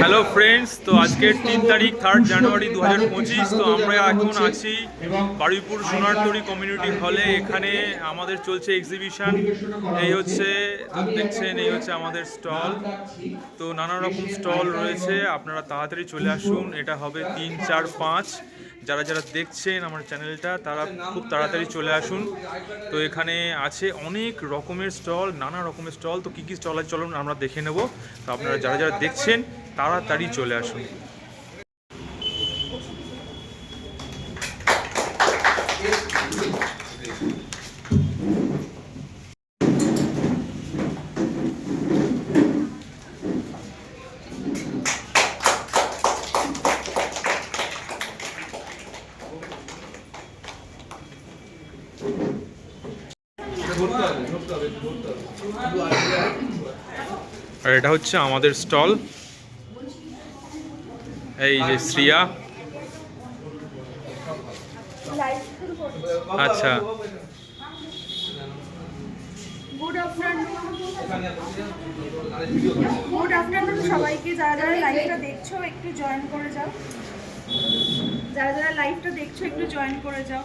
Hello friends তো আজকের তিন তারিখ থার্ড জানুয়ারি দু হাজার পঁচিশ, তো আমরা এখন আছি বারুইপুর সোনারতরি কমিউনিটি হলে এখানে আমাদের চলছে এক্সিবিশন এই হচ্ছে দেখছেন, এই হচ্ছে আমাদের স্টল তো নানা রকম স্টল রয়েছে, আপনারা তাড়াতাড়ি চলে আসুন, এটা হবে তিন চার পাঁচ। যারা যারা দেখছেন আমার চ্যানেলটা, তারা খুব তাড়াতাড়ি চলে আসুন। তো এখানে আছে অনেক রকমের স্টল, নানা রকমের স্টল। তো কী কী স্টল আছে চলুন আমরা দেখে নেব। তো আপনারা যারা যারা দেখছেন, তাড়াতাড়ি চলে আসুন। আর এটা হচ্ছে আমাদের স্টল। এই যে শ্রিয়া। আচ্ছা। গুড আফটারনুন সবাইকে। যারা যারা লাইভটা দেখছ, একটু জয়েন করে যাও। যারা যারা দেখছ, একটু জয়েন করে যাও।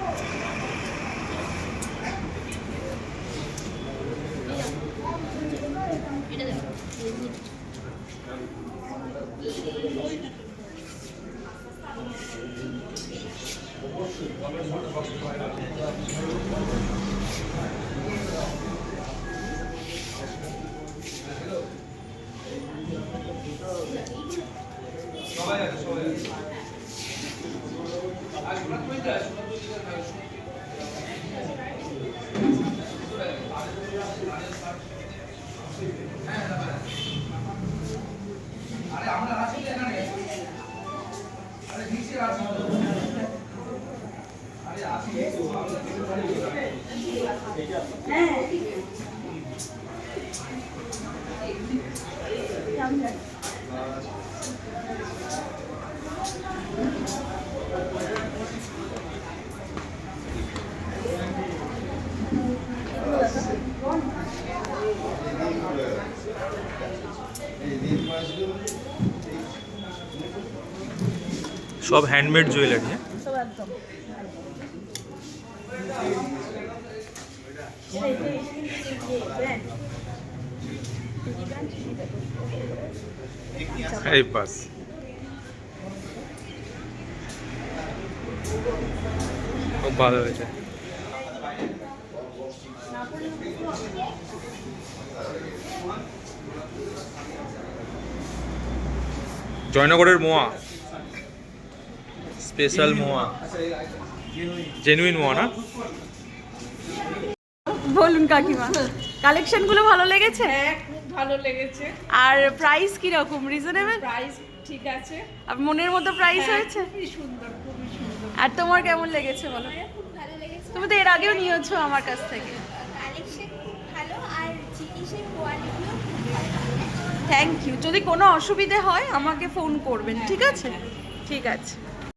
শুনিয়েছে আমাদের ফেসবুক মানে অসাধারণ গান গায় সব হ্যান্ডমেড জুয়েলারি হ্যাঁ? এই পাস খুব ভালো হয়েছে জয়নগরের মোয়া। স্পেশাল মোয়া। জেনুইন মোয়া না? বলুন কাকিমা। কালেকশনগুলো ভালো লেগেছে? হ্যাঁ খুব ভালো লেগেছে। আর প্রাইস কি রকম রিজনেবল প্রাইস ঠিক আছে। আর মনের মতো প্রাইস হ্যাঁ, হয়েছে? খুবই সুন্দর খুবই সুন্দর। আর তোমার কেমন লেগেছে বলো? খুব ভালো লেগেছে। তুমি তো এর আগেও নিয়েছো আমার কাছ থেকে। কালেকশন খুব ভালো আর জিনিসের কোয়ালিটিও খুব ভালো। থ্যাংক ইউ যদি কোনো অসুবিধে হয় আমাকে ফোন করবেন ঠিক আছে? ঠিক আছে।